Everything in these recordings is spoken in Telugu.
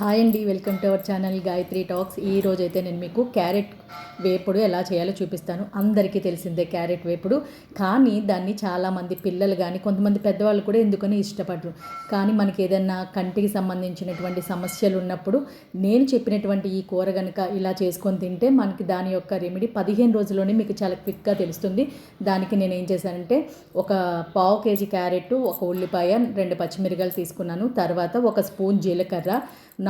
హాయ్ అండి welcome to our channel Gayatri talks. ఈ రోజు అయితే నేను మీకు క్యారెట్ వేపుడు ఎలా చేయాలో చూపిస్తాను. అందరికీ తెలిసిందే క్యారెట్ వేపుడు. కానీ దాన్ని చాలామంది పిల్లలు కానీ కొంతమంది పెద్దవాళ్ళు కూడా ఎందుకని ఇష్టపడరు. కానీ మనకి ఏదైనా కంటికి సంబంధించినటువంటి సమస్యలు ఉన్నప్పుడు నేను చెప్పినటువంటి ఈ కూర కనుక ఇలా చేసుకొని తింటే మనకి దాని యొక్క రెమెడీ పదిహేను రోజుల్లోనే మీకు చాలా క్విక్గా తెలుస్తుంది. దానికి నేను ఏం చేశానంటే ఒక పావు కేజీ క్యారెట్ ఒక ఉల్లిపాయ రెండు పచ్చిమిరకాయలు తీసుకున్నాను. తర్వాత ఒక స్పూన్ జీలకర్ర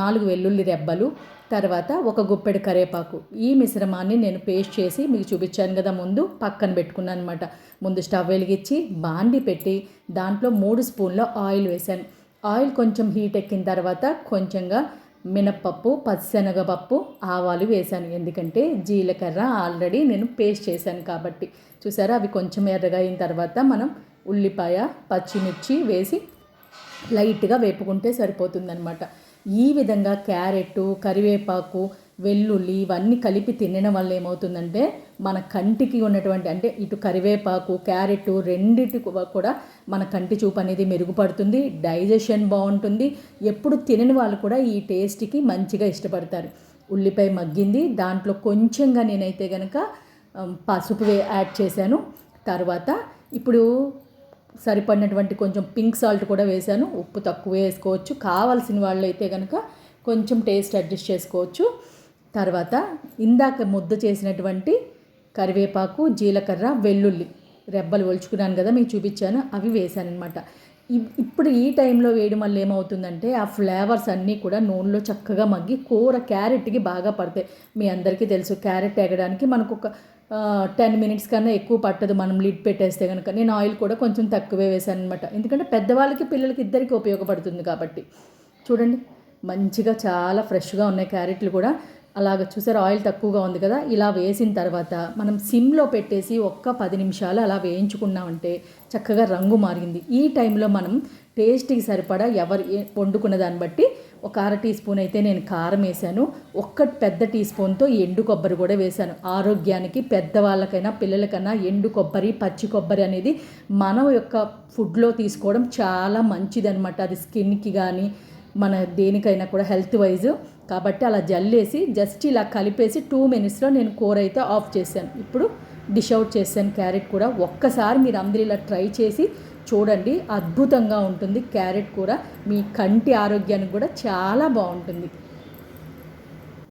నాలుగు వెల్లుల్లి రెబ్బలు తర్వాత ఒక గుప్పెడు కరేపాకు. ఈ మిశ్రమాన్ని నేను పేస్ట్ చేసి మీకు చూపించాను కదా ముందు పక్కన పెట్టుకున్నాను అనమాట ముందు స్టవ్ వెలిగించి బాండి పెట్టి దాంట్లో మూడు స్పూన్ల ఆయిల్ వేశాను. ఆయిల్ కొంచెం హీట్ ఎక్కిన తర్వాత కొంచెంగా మినప్పప్పు పచ్చనగపప్పు ఆవాలు వేశాను. ఎందుకంటే జీలకర్ర ఆల్రెడీ నేను పేస్ట్ చేశాను కాబట్టి. చూసారా? అవి కొంచెం ఎర్రగా అయిన తర్వాత మనం ఉల్లిపాయ పచ్చిమిర్చి వేసి లైట్గా వేపుకుంటే సరిపోతుందనమాట ఈ విధంగా క్యారెట్ కరివేపాకు వెల్లుల్లి ఇవన్నీ కలిపి తినడం వల్ల ఏమవుతుందంటే మన కంటికి ఉన్నటువంటి అంటే ఇటు కరివేపాకు క్యారెట్ రెండిటి కూడా మన కంటి చూపు అనేది మెరుగుపడుతుంది డైజెషన్ బాగుంటుంది. ఎప్పుడు తినని వాళ్ళు కూడా ఈ టేస్ట్కి మంచిగా ఇష్టపడతారు. ఉల్లిపాయ మగ్గింది దాంట్లో కొంచెంగా నేనైతే కనుక పసుపు యాడ్ చేశాను. తర్వాత ఇప్పుడు సరిపడినటువంటి కొంచెం పింక్ సాల్ట్ కూడా వేశాను. ఉప్పు తక్కువ వేసుకోవచ్చు. కావాల్సిన వాళ్ళు అయితే కనుక కొంచెం టేస్ట్ అడ్జస్ట్ చేసుకోవచ్చు. తర్వాత ఇందాక ముద్ద చేసినటువంటి కరివేపాకు జీలకర్ర వెల్లుల్లి రెబ్బలు ఒలుచుకున్నాను కదా మీకు చూపించాను. అవి వేశాను అనమాట ఇప్పుడు ఈ టైంలో వేయడం వల్ల ఏమవుతుందంటే ఆ ఫ్లేవర్స్ అన్నీ కూడా నూనెలో చక్కగా మగ్గి కూర క్యారెట్కి బాగా పడతాయి. మీ అందరికీ తెలుసు క్యారెట్ ఎగడానికి మనకు ఒక టెన్ మినిట్స్ కన్నా ఎక్కువ పట్టదు మనం లిడ్ పెట్టేస్తే కనుక నేను ఆయిల్ కూడా కొంచెం తక్కువే వేసాను అనమాట ఎందుకంటే పెద్దవాళ్ళకి పిల్లలకి ఇద్దరికి ఉపయోగపడుతుంది కాబట్టి. చూడండి మంచిగా చాలా ఫ్రెష్గా ఉన్నాయి క్యారెట్లు కూడా. అలాగ చూసారు ఆయిల్ తక్కువగా ఉంది కదా ఇలా వేసిన తర్వాత మనం సిమ్లో పెట్టేసి ఒక్క పది నిమిషాలు అలా వేయించుకున్నామంటే చక్కగా రంగు మారింది. ఈ టైంలో మనం టేస్ట్కి సరిపడా ఎవరు వండుకున్న దాన్ని బట్టి ఒక అర టీ స్పూన్ అయితే నేను కారం వేసాను ఒక్క పెద్ద టీ స్పూన్తో ఎండు కొబ్బరి కూడా వేశాను. ఆరోగ్యానికి పెద్దవాళ్ళకైనా పిల్లలకైనా ఎండు కొబ్బరి పచ్చి కొబ్బరి అనేది మన యొక్క ఫుడ్లో తీసుకోవడం చాలా మంచిదనమాట అది స్కిన్కి కానీ మన దేనికైనా కూడా హెల్త్ వైజ్ కాబట్టి అలా జల్లేసి జస్ట్ ఇలా కలిపేసి టూ మినిట్స్లో నేను కూర అయితే ఆఫ్ చేశాను. ఇప్పుడు డిష్ అవుట్ చేశాను క్యారెట్ కూడా. ఒక్కసారి మీరు అందరూ ఇలా ట్రై చేసి చూడండి. అద్భుతంగా ఉంటుంది క్యారెట్ కూర. మీ కంటి ఆరోగ్యానికి కూడా చాలా బాగుంటుంది.